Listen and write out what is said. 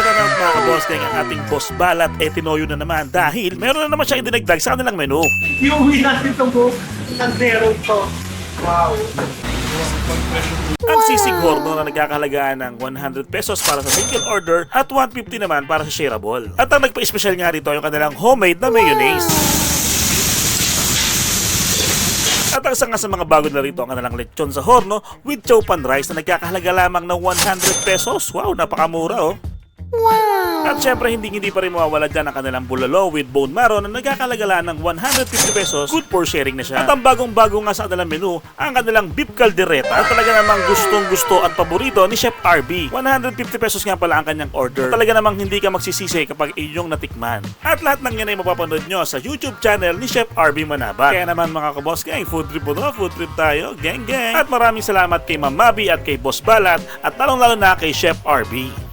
naman mga kaboss kaya ang ating boss balat eh tinoyo na naman dahil meron na naman siyang idinagdag sa kanilang menu. Iuwi natin itong buhok ng zero ito. Wow. Ang sisig horno na nagkakahalagaan ng 100 pesos para sa single order at 150 naman para sa shareable. At ang nagpa-special nga rito yung kanilang homemade na mayonnaise. At ang isa nga sa mga bago na rito ang kanilang lechon sa horno with chow pan rice na nagkakahalaga lamang ng 100 pesos. Wow, napakamura oh. At syempre, hindi hindi pa rin mawawala dyan ang kanilang bulalo with bone marrow na nagkakalaga ng 150 pesos. Good for sharing na siya. At ang bagong-bago nga sa kanilang menu, ang kanilang beef caldereta na talaga namang gustong-gusto at paborito ni Chef RB. 150 pesos nga pala ang kanyang order. Talaga namang hindi ka magsisisi kapag inyong natikman. At lahat ng yan ay mapapanood nyo sa YouTube channel ni Chef RB Manabat. Kaya naman mga kaboss gang, food trip po food trip tayo, gang gang. At maraming salamat kay Ma'am Mabi at kay Boss Balat at lalong-lalo na kay Chef RB.